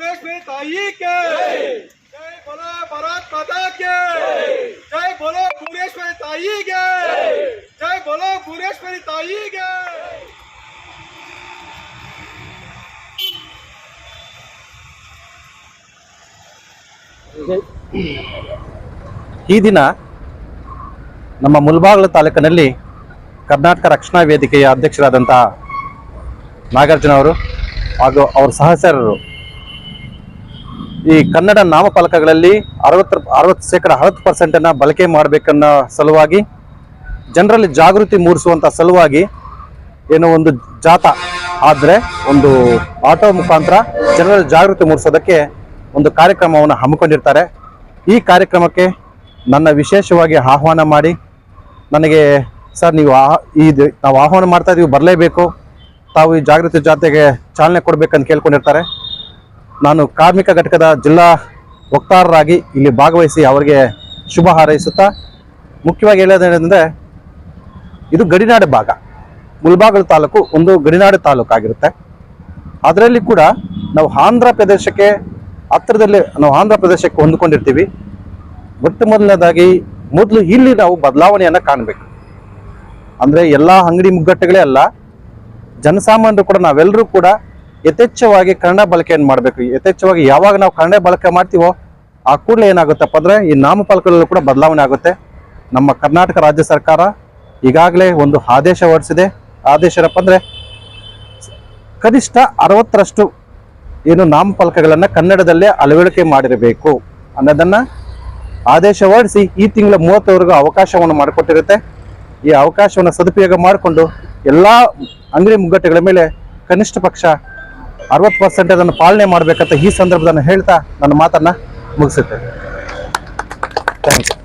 ರೇಷ್ಮೆ ತಾಯಿಗೆ ಜೈ ಭೋಲೆ ಭಾರತ್ ಮಾತಾಕ್ಕೆ! ಜೈ ಭೋಲೆ ಭುವನೇಶ್ವರಿ ತಾಯಿಗೆ ಜೈ ಭೋಲೆ ಭುವನೇಶ್ವರಿ ತಾಯಿಗೆ ಈ ದಿನ ನಮ್ಮ ಮುಲ್ಬಾಗ್ಲ ತಾಲೂಕಿನಲ್ಲಿ ಕರ್ನಾಟಕ ರಕ್ಷಣಾ ವೇದಿಕೆಯ ಅಧ್ಯಕ್ಷರಾದಂತಹ ನಾಗಾರ್ಜುನ ಅವರು ಹಾಗೂ ಅವರ ಸಹಚರರು ಈ ಕನ್ನಡ ನಾಮಫಲಕಗಳಲ್ಲಿ ಅರವತ್ತು ಅರವತ್ತು ಶೇಕಡ ಅರವತ್ತು ಪರ್ಸೆಂಟನ್ನು ಬಳಕೆ ಮಾಡಬೇಕನ್ನೋ ಸಲುವಾಗಿ, ಜನರಲ್ಲಿ ಜಾಗೃತಿ ಮೂಡಿಸುವಂಥ ಸಲುವಾಗಿ ಏನೋ ಒಂದು ಜಾಥಾ ಆದರೆ ಒಂದು ಆಟೋ ಮುಖಾಂತರ ಜನರಲ್ಲಿ ಜಾಗೃತಿ ಮೂಡಿಸೋದಕ್ಕೆ ಒಂದು ಕಾರ್ಯಕ್ರಮವನ್ನು ಹಮ್ಮಿಕೊಂಡಿರ್ತಾರೆ. ಈ ಕಾರ್ಯಕ್ರಮಕ್ಕೆ ನನ್ನ ವಿಶೇಷವಾಗಿ ಆಹ್ವಾನ ಮಾಡಿ, ನನಗೆ ಸರ್ ನೀವು ಆ ಇದು ನಾವು ಆಹ್ವಾನ ಮಾಡ್ತಾ ಇದ್ದೀವಿ ಬರಲೇಬೇಕು. ತಾವು ಈ ಜಾಗೃತಿ ಜಾತೆಗೆ ಚಾಲನೆ ಕೊಡಬೇಕಂತ ಕೇಳ್ಕೊಂಡಿರ್ತಾರೆ. ನಾನು ಕಾರ್ಮಿಕ ಘಟಕದ ಜಿಲ್ಲಾ ವಕ್ತಾರರಾಗಿ ಇಲ್ಲಿ ಭಾಗವಹಿಸಿ ಅವರಿಗೆ ಶುಭ ಹಾರೈಸುತ್ತಾ, ಮುಖ್ಯವಾಗಿ ಹೇಳೋದೇನೆಂದರೆ ಇದು ಗಡಿನಾಡು ಭಾಗ. ಮುಲ್ಬಾಗಲು ತಾಲೂಕು ಒಂದು ಗಡಿನಾಡು ತಾಲೂಕು ಆಗಿರುತ್ತೆ. ಅದರಲ್ಲಿ ಕೂಡ ನಾವು ಆಂಧ್ರ ಪ್ರದೇಶಕ್ಕೆ, ಹತ್ತಿರದಲ್ಲಿ ನಾವು ಆಂಧ್ರ ಪ್ರದೇಶಕ್ಕೆ ಹೊಂದ್ಕೊಂಡಿರ್ತೀವಿ. ಮೊಟ್ಟ ಮೊದಲನೇದಾಗಿ, ಮೊದಲು ಇಲ್ಲಿ ನಾವು ಬದಲಾವಣೆಯನ್ನು ಕಾಣಬೇಕು. ಅಂದರೆ ಎಲ್ಲ ಅಂಗಡಿ ಮುಗ್ಗಟ್ಟುಗಳೇ ಅಲ್ಲ, ಜನಸಾಮಾನ್ಯರು ಕೂಡ ನಾವೆಲ್ಲರೂ ಕೂಡ ಯಥೇಚ್ಛವಾಗಿ ಕನ್ನಡ ಬಳಕೆಯನ್ನು ಮಾಡಬೇಕು. ಯಥೇಚ್ಛವಾಗಿ ಯಾವಾಗ ನಾವು ಕನ್ನಡ ಬಳಕೆ ಮಾಡ್ತೀವೋ, ಆ ಕೂಡಲೇ ಏನಾಗುತ್ತಪ್ಪ ಅಂದರೆ ಈ ನಾಮಫಲಕಗಳಲ್ಲೂ ಕೂಡ ಬದಲಾವಣೆ ಆಗುತ್ತೆ. ನಮ್ಮ ಕರ್ನಾಟಕ ರಾಜ್ಯ ಸರ್ಕಾರ ಈಗಾಗಲೇ ಒಂದು ಆದೇಶ ಹೊರಡಿಸಿದೆ. ಆದೇಶ ಏನಪ್ಪ ಅಂದರೆ ಕನಿಷ್ಠ ಅರವತ್ತರಷ್ಟು ಏನು ನಾಮಫಲಕಗಳನ್ನು ಕನ್ನಡದಲ್ಲೇ ಅಳವಡಿಕೆ ಮಾಡಿರಬೇಕು ಅನ್ನೋದನ್ನು ಆದೇಶ ಹೊರಡಿಸಿ ಈ ತಿಂಗಳ ಮೂವತ್ತವರೆಗೂ ಅವಕಾಶವನ್ನು ಮಾಡಿಕೊಟ್ಟಿರುತ್ತೆ. ಈ ಅವಕಾಶವನ್ನು ಸದುಪಯೋಗ ಮಾಡಿಕೊಂಡು ಎಲ್ಲ ಅಂಗಡಿ ಮುಗ್ಗಟ್ಟೆಗಳ ಮೇಲೆ ಕನಿಷ್ಠ ಪಕ್ಷ ಅರವತ್ತು ಪರ್ಸೆಂಟ್ ಅದನ್ನು ಪಾಲನೆ ಮಾಡಬೇಕಂತ ಈ ಸಂದರ್ಭದಲ್ಲಿ ಹೇಳ್ತಾ ನನ್ನ ಮಾತನ್ನು ಮುಗಿಸುತ್ತೆ ಥ್ಯಾಂಕ್ಸ್